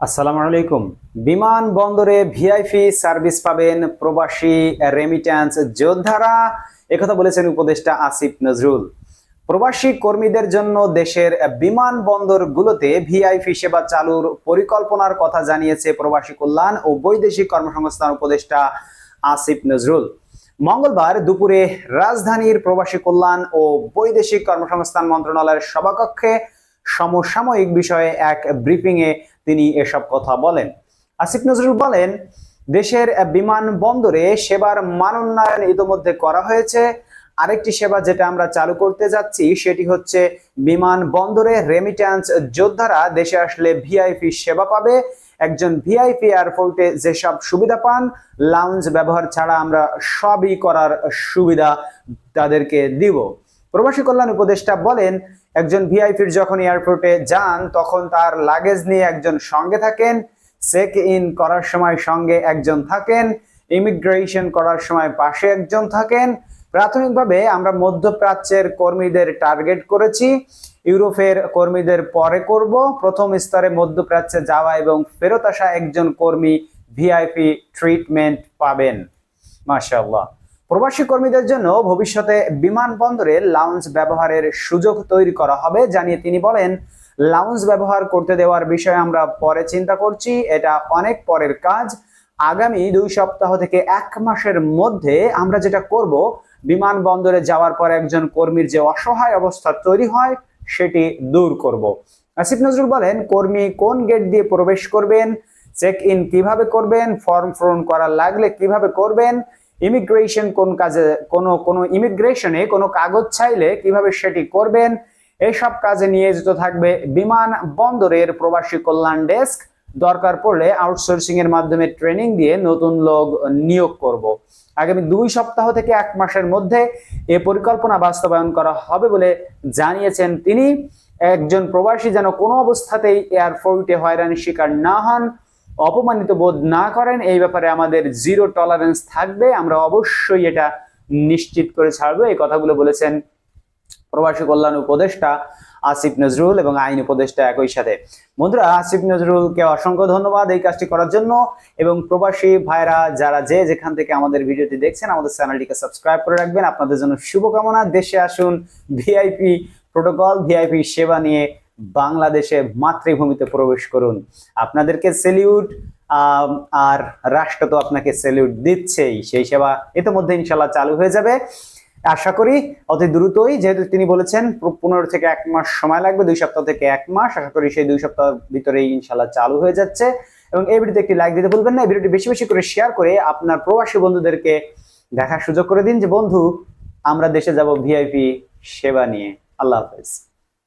আসসালামু আলাইকুম। বিমান বন্দরে ভিআইপি সার্ভিস পাবেন প্রবাসী রেমিট্যান্স যোদ্ধারা। একথা বলেছেন উপদেষ্টা আসিফ নজরুল। প্রবাসী কর্মীদের জন্য দেশের বিমান বন্দরগুলোতে ভিআইপি সেবা চালুর পরিকল্পনার কথা জানিয়েছে প্রবাসী কল্যাণ ও বৈদেশিক কর্মসংস্থান উপদেষ্টা আসিফ নজরুল। মঙ্গলবার দুপুরে রাজধানীর প্রবাসী কল্যাণ ও বৈদেশিক কর্মসংস্থান মন্ত্রণালয়ের সভাকক্ষে সমসাময়িক বিষয়ে এক ব্রিফিংয়ে তিনি এসব কথা বলেন। আসিফ নজরুল বলেন, দেশের বিমানবন্দরে সেবার মান উন্নয়ন ইতোমধ্যে করা হয়েছে। আরেকটি সেবা যেটা আমরা চালু করতে যাচ্ছি, সেটি হচ্ছে বিমানবন্দরে রেমিট্যান্স যোদ্ধারা দেশে আসলে ভিআইপি সেবা পাবে। একজন ভিআইপি এয়ারপোর্টে যেসব সুবিধা পান লাউঞ্জ ব্যবহার ছাড়া আমরা সবই করার সুবিধা তাদেরকে দিব। প্রবাসী কল্যাণ উপদেষ্টা বলেন, একজন ভিআইপির যখন এয়ারপোর্টে যান, তখন তার লাগেজ নিয়ে একজন সঙ্গে থাকেন, চেক ইন করার সময় সঙ্গে একজন থাকেন, ইমিগ্রেশন করার সময় পাশে একজন থাকেন। প্রাথমিকভাবে আমরা মধ্যপ্রাচ্যের কর্মীদের টার্গেট করেছি, ইউরোপের কর্মীদের পরে করব। প্রথম স্তরে মধ্যপ্রাচ্যে যাওয়া এবং ফেরত আসা একজন কর্মী ভিআইপি ট্রিটমেন্ট পাবেন। মাশাআল্লাহ। প্রবাসী কর্মীদের জন্য ভবিষ্যতে বিমানবন্দরে লাউঞ্জ ব্যবহারের সুযোগ তৈরি করা হবে জানিয়ে তিনি বলেন লাউঞ্জ ব্যবহার করতে দেওয়ার বিষয়ে আমরা পরে চিন্তা করছি, এটা অনেক পরের কাজ। আগামী দুই সপ্তাহ থেকে এক মাসের মধ্যে আমরা যেটা করব বিমানবন্দরে যাওয়ার পর একজন কর্মীর যে অসহায় অবস্থা তৈরি হয়, সেটি দূর করব। আসিফ নজরুল বলেন, কর্মী কোন গেট দিয়ে প্রবেশ করবেন চেক ইন কীভাবে করবেন ফর্ম পূরণ করা লাগলে কীভাবে করবেন ইমিগ্রেশন কোন কাজে, কোনো কোনো ইমিগ্রেশনে কোনো কাগজ চাইলে কীভাবে সেটি করবেন? এইসব কাজে নিয়োজিত থাকবে বিমান বন্দরের প্রবাসী কল্যাণ ডেস্ক। দরকার পড়লে আউটসোর্সিং এর মাধ্যমে ট্রেনিং দিয়ে নতুন লোক নিয়োগ করব। আগামী দুই সপ্তাহ থেকে এক মাসের মধ্যে এ পরিকল্পনা বাস্তবায়ন করা হবে বলে জানিয়েছেন তিনি। একজন প্রবাসী যেন কোনো অবস্থাতেই এয়ারপোর্টে হয়রানির শিকার না হন। অপমানিত বোধ না করেন, এই ব্যাপারে আমাদের জিরো টলারেন্স থাকবে। আমরা অবশ্যই এটা নিশ্চিত করে ছাড়বো। এই কথাগুলো বলেছেন প্রবাসী কল্যাণ উপদেষ্টা আসিফ নজরুল এবং আইন উপদেষ্টা একই সাথে। বন্ধুরা, আসিফ নজরুলকে অসংখ্য ধন্যবাদ এই কাজটি করার জন্য এবং প্রবাসী ভাইরা যারা যে যেখান থেকে আমাদের ভিডিওটি দেখছেন, আমাদের চ্যানেলটিকে সাবস্ক্রাইব করে রাখবেন। আপনাদের জন্য শুভকামনা। দেশে আসুন, ভিআইপি প্রোটোকল, ভিআইপি সেবা নিয়ে বাংলাদেশে মাতৃভূমিতে প্রবেশ করুন। আপনাদেরকে সেলিউট আর রাষ্ট্র তো আপনাকে সেলিউট দিচ্ছেই। সেই সেবা ইতিমধ্যে ইনশাল্লাহ চালু হয়ে যাবে। আশা করি অতি দ্রুতই, যেহেতু তিনি বলেছেন পনেরো থেকে এক মাস সময় লাগবে, দুই সপ্তাহ থেকে এক মাস। আশা করি সেই দুই সপ্তাহ ভিতরেই ইনশাল্লাহ চালু হয়ে যাচ্ছে। এবং এই ভিডিওতে একটি লাইক দিতে ভুলবেন না, এই ভিডিওটি বেশি বেশি করে শেয়ার করে আপনার প্রবাসী বন্ধুদেরকে দেখার সুযোগ করে দিন যে, বন্ধু, আমরা দেশে যাব ভিআইপি সেবা নিয়ে। আল্লাহ হাফেজ।